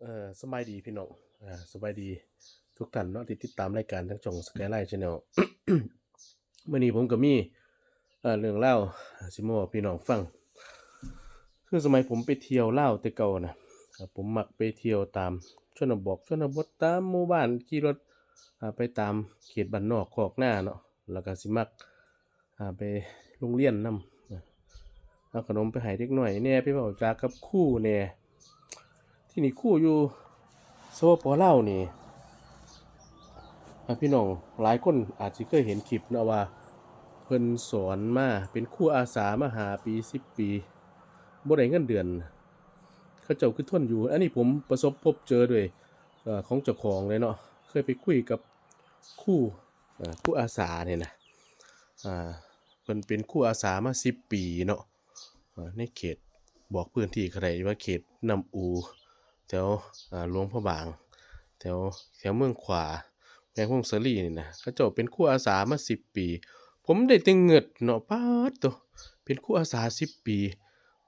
เออสบายดีพี่น้องอ่าสบายดีทุกท่านเนาะที่ติดตามรายการทั้งช่องสกายไลน์ชาแนลเมื่อนี้ผมก็มีเอ่อเรื่องเล่าสิมอกพี่น้องฟัง คือสมัยผมไปเที่ยวเล่าแต่เก่านะผมมักไปเที่ยวตามชนบทชนบทตามหมู่บ้านขี่รถไปตามเขตบ้านนอกคอกหน้าเนาะแล้วก็สิมักไปโรงเรียนนำเอาขนมไปให้เด็กหน่อยแหน่ไปเว้าจากับคู่แหน่ ที่นี่คู่อยู่สวปลานี่พี่น้องหลายคนอาจจะเคยเห็นคลิปนาะว่าเพิ่นสอนมาเป็นคู่อาสามาหาปีสิบปีบ่ได้เงินเดือน เขาเจ้าคือทนอยู่ อันนี้ผมประสบพบเจอด้วยอของเจ้าของเลยเนาะเคยไปคุยกับคู่คู่อาสาเนี่ยนะอ่าเพิ่นเป็นคู่อาสามาสิบปีเนาะในเขตบอกพื้นที่ใครว่าเขตนำอู แถวหลวงพระบาง แถวแถวเมืองขวาแมงพงสลีนี่นะเขาเจ้าเป็นคู่อาสามาสิบปี ผมได้แต่เงิดเนาะป้าตัวเป็นคู่อาสาสิบปี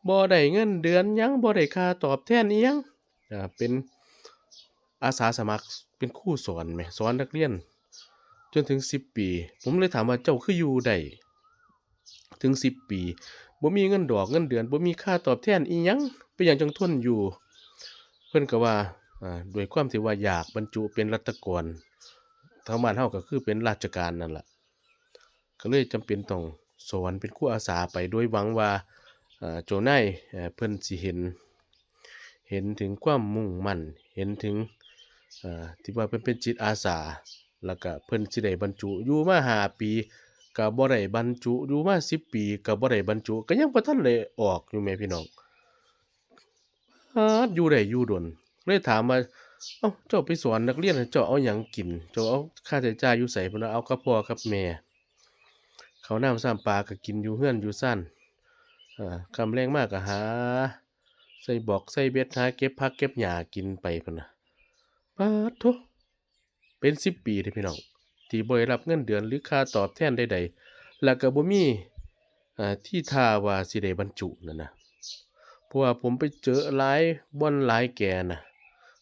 บ่ได้เงินเดือนยังบ่ได้ค่าตอบแทนอียังอ่าเป็นอาสาสมัครเป็นคู่สอนแหมสอนนักเรียน จนถึงสิบปี ผมเลยถามว่าเจ้าคืออยู่ได้ถึงสิบปีบ่มีเงินดอกเงินเดือนบ่มีค่าตอบแทนอียังเป็นหยังจังทุนอยู่ เพิ่นก็ว่าด้วยความที่ว่าอยากบรรจุเป็นรัฐกรทางบ้านเฮาก็คือเป็นราชการนั่นล่ะก็เลยจำเป็นต้องสอนเป็นครูอาสาไปโดยหวังว่าอ่าเจ้านายเอ่อเพิ่นสิเห็น เห็นถึงความมุ่งมั่น เห็นถึงที่ว่าเพิ่นเป็นจิตอาสา แล้วก็เพิ่นสิได้บรรจุอยู่มาหาปีก็บ่ได้บรรจุอยู่มา10ปีก็บ่ได้บรรจุ ก็ยังบ่ทันได้ออกอยู่แหม่พี่น้อง อาอยู่ได้อยู่ดนเลยถามว่าเอ้าเจ้าไปสอนนักเรียนเจ้าเอาหยังกิน เจ้าเอาค่าใช้จ่ายอยู่ไสพุ่นน่ะเอากับพ่อกับแม่ เขาวน้ำซ้ำปลาก็กินอยู่เฮือนอยู่ซ่านอ่าคำแรงมากก็หา ใส่บอกใส่เบ็ดหาเก็บผักเก็บหญ้ากินไปพุ่นน่ะปาดโถเป็น10ปีเด้อพี่น้องที่บ่ได้รับเงินเดือนหรือค่าตอบแทนใดๆแล้วก็บ่มีอ่าที่ท่าว่าสิได้บรรจุนั่นน่ะ เพราะว่าผมไปเจอหลายบ่อนหลายแก่น่ะ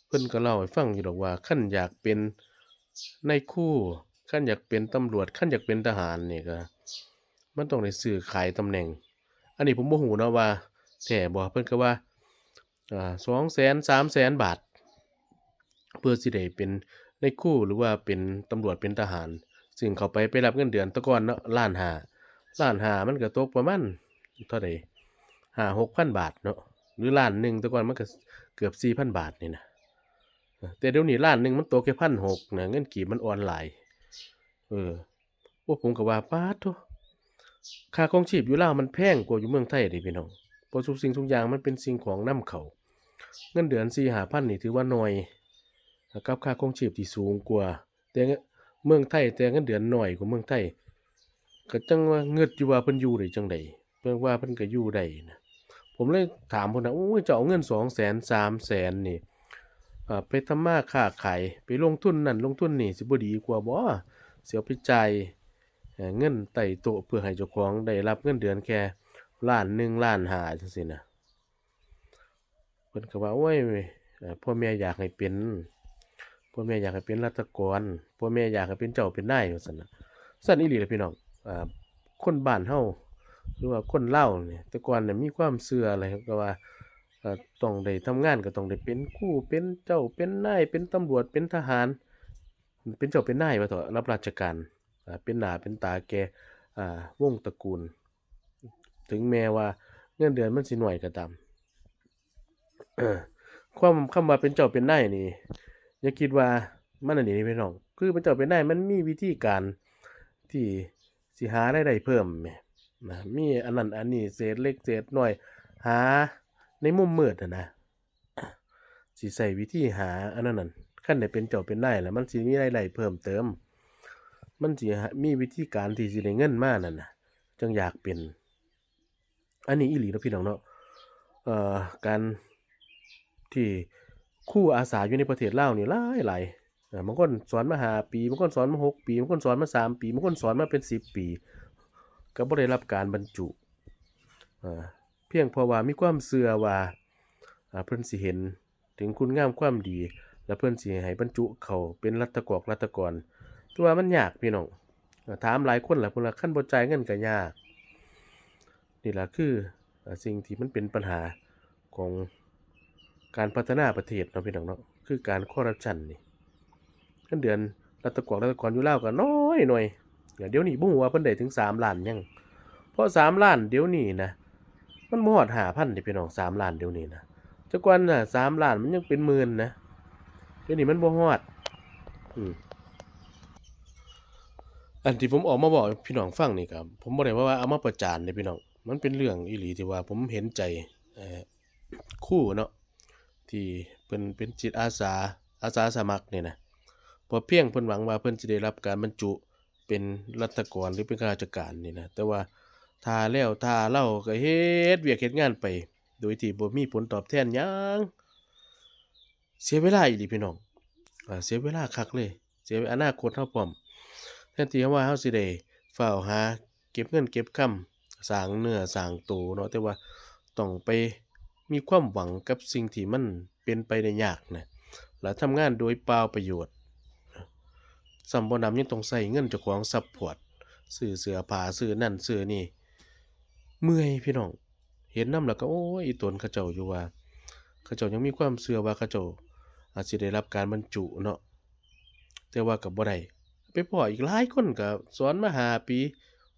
เพิ่นก็เล่าให้ฟังอยู่ดอกว่าคันอยากเป็นในครูคันอยากเป็นตำรวจคันอยากเป็นทหารนี่ก็ มันต้องได้ซื้อขายตำแหน่ง อันนี้ผมบ่ฮู้เนะว่าแท้บ่เพิ่นก็ว่าสอ่า200,000 300,000บาท เพื่อสิได้เป็นในครูหรือว่าเป็นตำรวจเป็นทหาร ซึ่งเขาไปไปรับเงินเดือนต่ก่อนเนาะล้านห้าล้านห้ามันก็ตกประมาณเท่าใด ห้าหกพันบาทเนาะหรือล้านหนึ่งแต่ก่อนมันก็เกือบสี่พันบาทนี่นะแต่เดี๋ยวนี้ล้านหนึ่งมันตัวแค่พันหกนะเงินกีบมันออนไลน์เออพวกผมก็ว่าป้าดโทค่าครองชีพอยู่ลาวมันแพงกว่าอยู่เมืองไทยดิพี่น้องเพราะทุกสิ่งทุกอย่างมันเป็นสิ่งของนำเขาเงินเดือนสี่หาพันนี่ถือว่าน้อยกับค่าครองชีพที่สูงกว่า แต่เมืองไทยแต่เงินเดือนหน้อยกว่าเมืองไทยก็จังว่าเงิดอยู่ว่าเพิ่นอยู่ได้จังไดเพิ่นว่าเพิ่นก็อยู่ได้นะ ผมเลยถามเพิ่นน่ะโอ้ยจะเอาเงิน200,000 300,000นี่ไปทำมาค้าขายไปลงทุนนั่นลงทุนนี่สิบ่ดีกว่าบ่สิเอาไปจ่ายเอ่อเงินไต่โตเพื่อให้เจ้าของได้รับเงินเดือนแค่ล้านหนึ่งล้านห้าจังซี่นะเพิ่นก็ว่าโอ้ยพ่อแม่อยากให้เป็นพ่อแม่อยากให้เป็นรัฐกรพ่อแม่อยากให้เป็นเจ้าเป็นนายว่าซั่นน่ะซั่นอีหลีล่ะพี่น้องอ่าคนบ้านเฮา หรือว่าคนเล่าเนี่ยแต่ก่อนเนี่ยมีความเชื่ออะไรครับก็ว่าต้องได้ทำงานก็ต้องได้เป็นครูเป็นเจ้าเป็นนายเป็นตำรวจเป็นทหาร เป็นเจ้าเป็นนายว่าเถอะรับราชการเป็นหน้าเป็นตาแก่อ่าวงตระกูล ถึงแม้ว่าเงินเดือนมันสิน้อยก็ตามความคำว่าเป็นเจ้าเป็นนายนี่อย่าคิดว่ามันอันนี้นี่พี่น้อง คือเป็นเจ้าเป็นนายมันมีวิธีการที่สิหารายได้เพิ่มแหม นะมีอันนั้นอันนี้เศษเล็กเศษน้อย หาในมุมมืดอะนะสิใส่วิธีหาอันนั้นนั่นคันได้เป็นเจ้าเป็นนายแล้วมันสิมีรายได้เพิ่มเติม มันสิมีวิธีการที่สิได้เงินมากนั่นนะจังอยากเป็น อันนี้อีหลีเนาะพี่น้องเนาะเอ่อการที่ครูอาสาอยู่ในประเทศลาวนี่หลายหลายบางคนสอนมาหาปีบางคนสอนมาหกปีบางคนสอนมาสามปีบางคนสอนมาเป็นสิบปี ก็บ่ได้รับการบรรจุเพียงเพราะว่ามีความเชื่อว่าเพิ่นสิเห็นถึงคุณงามความดี แล้วเพิ่นสิให้บรรจุเขาเป็นรัฐกอกรัฐกรตัวมันยากพี่น้องถามหลายคนล่ะเพิ่นว่าคันบ่จ่ายเงินก็ยากนี่ล่ะคืออสิ่งที่มันเป็นปัญหาของการพัฒนาประเทศเนาะพี่น้องเนาะคือการคอร์รัปชันนี่เงินเดือนรัฐกอกรัฐกรอยู่ลาก็น้อยหน่อย เดี๋ยวนี้บ่ฮู้ว่าเพิ่นได้ถึง3ล้านยังเพราะ3ล้านเดี๋ยวนี้นะมันบ่ฮอด5,000นี่พี่น้อง3ล้านเดี๋ยวนี้นะแต่ก่อนน่ะ3ล้านมันยังเป็นหมื่นนะเดี๋ยวนี้มันบ่ฮอดอันที่ผมออกมาบอกพี่น้องฟังนี่ครับผมบ่ได้ว่าว่าเอามาประจานเด้พี่น้องมันเป็นเรื่องอีหลีที่ว่าผมเห็นใจคู่เนาะที่เพิ่นเป็นจิตอาสาอาสาสมัครเนี่ยนะบ่เพียงเพิ่นหวังว่าเพิ่นสิได้รับการบรรจุ เป็นรัฐกรหรือเป็นข้าราชการนี่นะแต่ว่าทาแล้วทาเล่าก็เฮ็ดเวียกเฮ็ดงานไป โดยที่บ่มีผลตอบแทนหยังเสียเวลาอีหลีพี่น้องอ่าเสียเวลาคักเลย เสียอนาคตเฮาพร้อมแทนที่ว่าเฮาสิได้เฝ้าหา เก็บเงินเก็บคำสร้างเนื้อสร้างตัวเนาะแต่ว่าต้องไปมีความหวังกับสิ่งที่มันเป็นไปได้ยากนะและทำงานโดยเปล่าประโยชน์ สำบ่นำยังต้องใช้เงินเจ้าของซัพพอร์ตซื้อเสื้อผ้าซื้อนั่นซื้อนี่ เมื่อยพี่น้อง เห็นน้ำแล้วก็โอ้ยตนเขาเจ้าอยู่ว่าเขาเจ้ายังมีความเชื่อว่าเขาเจ้าอาจสิได้รับการบรรจุเนาะแต่ว่าก็บ่ได้ไปพ้ออีกหลายคนก็สอนมาหาปี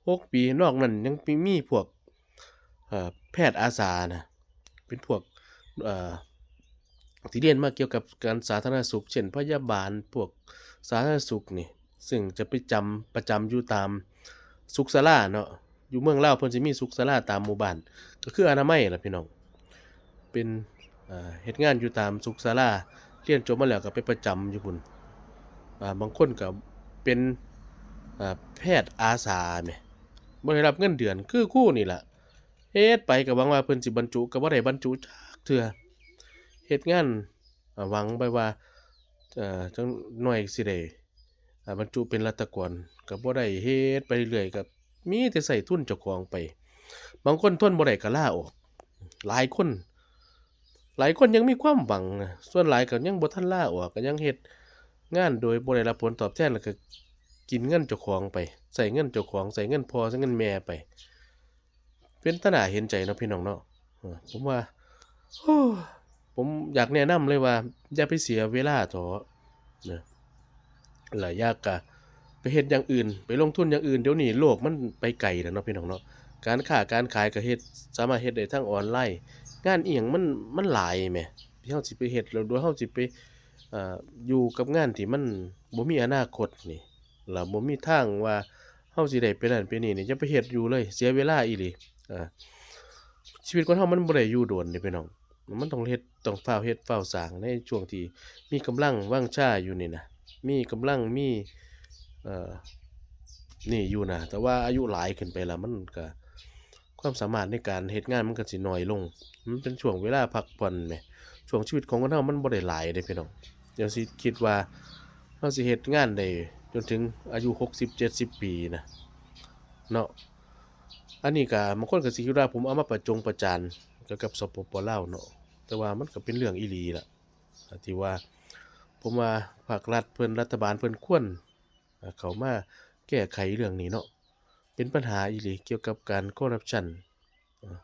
หกปีนอกนั้นยังมีมีพวกแพทย์อาสานะเป็นพวกอ่อ ที่เรียนมาเกี่ยวกับการสาธารณสุข เช่นพยาบาลพวกสาธารณสุขนี่ซึ่งจะไปจำประจำอยู่ตามสุขศาลาเนาะอยู่เมืองเล่าเพิ่นสิมีสุขศาลาตามหมู่บ้านก็คืออนามัยล่ะพี่น้องเป็นเอ่อเฮ็ดงานอยู่ตามสุขศาลาเรียนจบมาแล้วก็ไปประจำอยู่พุ่นอ่าบางคนก็เป็นแพทย์อาสาแหมบ่ได้รับเงินเดือนคือคู่นี่ล่ะเฮ็ดไปก็หวังว่าเพิ่นสิบรรจุก็บ่ได้บรรจุจักเทื่อ เฮ็ดงานหวังไปว่าเอ่อจังหน่อยสิได้บรรจุเป็นรัฐกรก็บ่ได้เฮ็ดไปเรื่อยๆก็มีแต่ใส่ทุนเจ้าของไป บางคนทนบ่ได้ก็ลาออก หลายคน หลายคนยังมีความหวังส่วนหลายก็ยังบ่ทันลาออกก็ยังเฮ็ดงานโดยบ่ได้รับผลตอบแทนแล้วก็กินเงินเจ้าของไปใส่เงินเจ้าของใส่เงินพอใส่เงินแม่ไป เป็นตาหนาเห็นใจเนาะพี่น้องเนาะผมว่าโอ้ ผมอยากแนะนำเลยว่า อย่าไปเสียเวลาเถอะนะหลายยากกะไปเฮ็ดอย่างอื่น ไปลงทุนอย่างอื่นเดี๋ยวนี้โลกมันไปไกลแล้วเนาะพี่น้องเนาะการค้าการขายก็เฮ็ดสามารถเฮ็ดได้ทั้งออนไลน์ งานอีหยังมันมันหลายแหมที่เฮาสิไปเฮ็ดแล้วโดยเฮาสิไปอ่ออยู่กับงานที่มันบ่มีอนาคตนี่แล้วบ่มีทางว่าเฮาสิได้ไปนั่นไปนี่นี่อย่าไปเฮ็ดอยู่เลย เสียเวลาอีหลีอ่าชีวิตคนเฮามันบ่ได้อยู่โดนเด้พี่น้อง มันต้องเฮ็ดต้องฟ้าเฮ็ดฟ้าสร้างในช่วงที่มีกำลังว่างชาอยู่นี่นะมีกำลังมีเอ่อนี่อยู่นะแต่ว่าอายุหลายขึ้นไปแล้วมันก็ความสามารถในการเฮ็ดงานมันก็สิน้อยลง มันเป็นช่วงเวลาพักผ่อนแหมช่วงชีวิตของคนเฮามันบ่ได้หลายเด้พี่น้องเดี๋ยวสิคิดว่าเฮาสิเฮ็ดงานได้จนถึงอายุ 60 70 ปีนะเนาะอันนี้ก็บางคนก็สิคิดว่าผมเอามาประจงประจานเกี่ยวกับสปปลาวเนาะ แต่ว่ามันก็เป็นเรื่องอีหลีล่ะที่ว่าผมว่าภาครัฐเพิ่นรัฐบาลเพิ่นควรเขามาแก้ไขเรื่องนี้เนาะเป็นปัญหาอีหลีเกี่ยวกับการคอร์รัปชันเอ่อ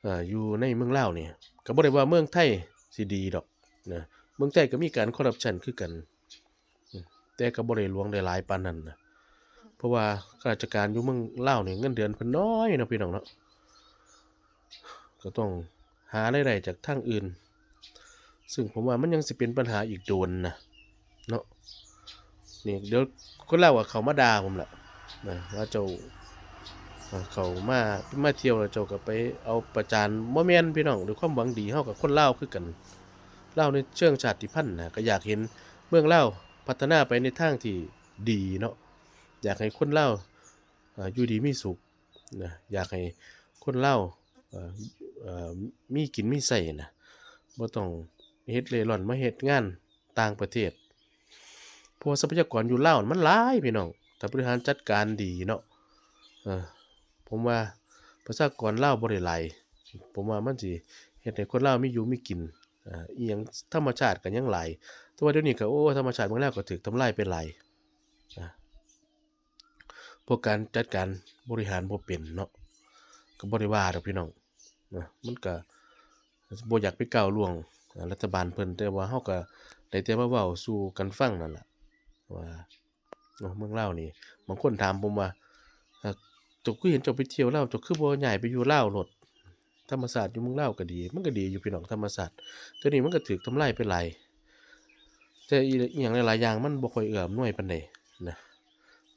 เอ่ออยู่ในเมืองลาวนี่ยก็บ่ได้ว่าเมืองไทยสิดีดอกนะเมืองไทยก็มีการคอร์รัปชันคือกัน แต่ก็บ่ได้หลวงได้หลายปานนั้นนะเพราะว่าข้าราชการอยู่เมืองลาวนี่ยเงินเดือนเพิ่นน้อยนะพี่น้องเนาะก็ต้อง หารายได้จากทางอื่น ซึ่งผมว่ามันยังสิเป็นปัญหาอีกโดนนะเนาะนี่เดี๋ยวคนเล่าว่าเขามาด่าผมแหละนะว่าเจ้าเขามามาเที่ยวแล้วเจ้าก็ไปเอาประจานบ่แม่นพี่น้องด้วยความหวังดีเฮากับคนเล่าคือกันเล่าในเชิงชาติพันธุ์นะก็อยากเห็นเมืองลาพัฒนาไปในทางที่ดีเนาะอยากให้คนเอ่ออยู่ดีมีสุขนะอยากให้คนเอ่อเอ่อ มีกินมีใส่นะบ่ต้องเฮ็ดเร่ร่อนมาเฮ็ดงานต่างประเทศเพราะทรัพยากรอยู่ลาวมันหลายพี่น้องถ้าบริหารจัดการดีเนาะเออผมว่าประชากรลาวบ่ได้หลายผมว่ามันสิเฮ็ดให้คนลาวมีอยู่มีกินอ่าอีหยังธรรมชาติก็ยังหลายแต่ว่าเดี๋ยวนี้ก็โอ้ธรรมชาติเมืองลาวก็ถูกทำลายไปหลายนะพวกการจัดการบริหารบ่เป็นเนาะก็บ่ได้ว่าดอกพี่น้อง นะมันก็บ่อยากไปก้าวล่วงรัฐบาลเพิ่นแต่ว่าเฮาก็ได้แต่มาเว้าสู่กันฟังนั่นล่ะว่าเนาะเมืองลาวนี่บางคนถามผมว่าจ้าคือเห็นจ้าไปเที่ยวลาวจ้าคือบ่ย้ายไปอยู่ลาวโลดธรรมศาสตร์อยู่เมืองลาวก็ดี มันก็ดีอยู่พี่น้องธรรมศาสตร์ตัวนี้มันก็ถูกทำลายไปหลายแต่อีอีหยังหลายๆอย่างมันบ่ค่อยเอื้ออำนวยปานใดนะ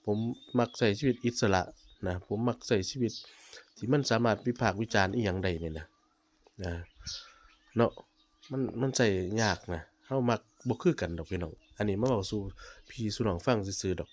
ผมมักใช้ชีวิตอิสระนะผมมักใช้ชีวิต ที่มันสามารถวิพากษ์วิจารณ์อีหยังได้นี่นะนะเนาะมันมันใจยากนะเฮามักบ่คือกันดอกพี่น้อง อันนี้มาเว้าสู่พี่สู่น้องฟังซื่อๆดอก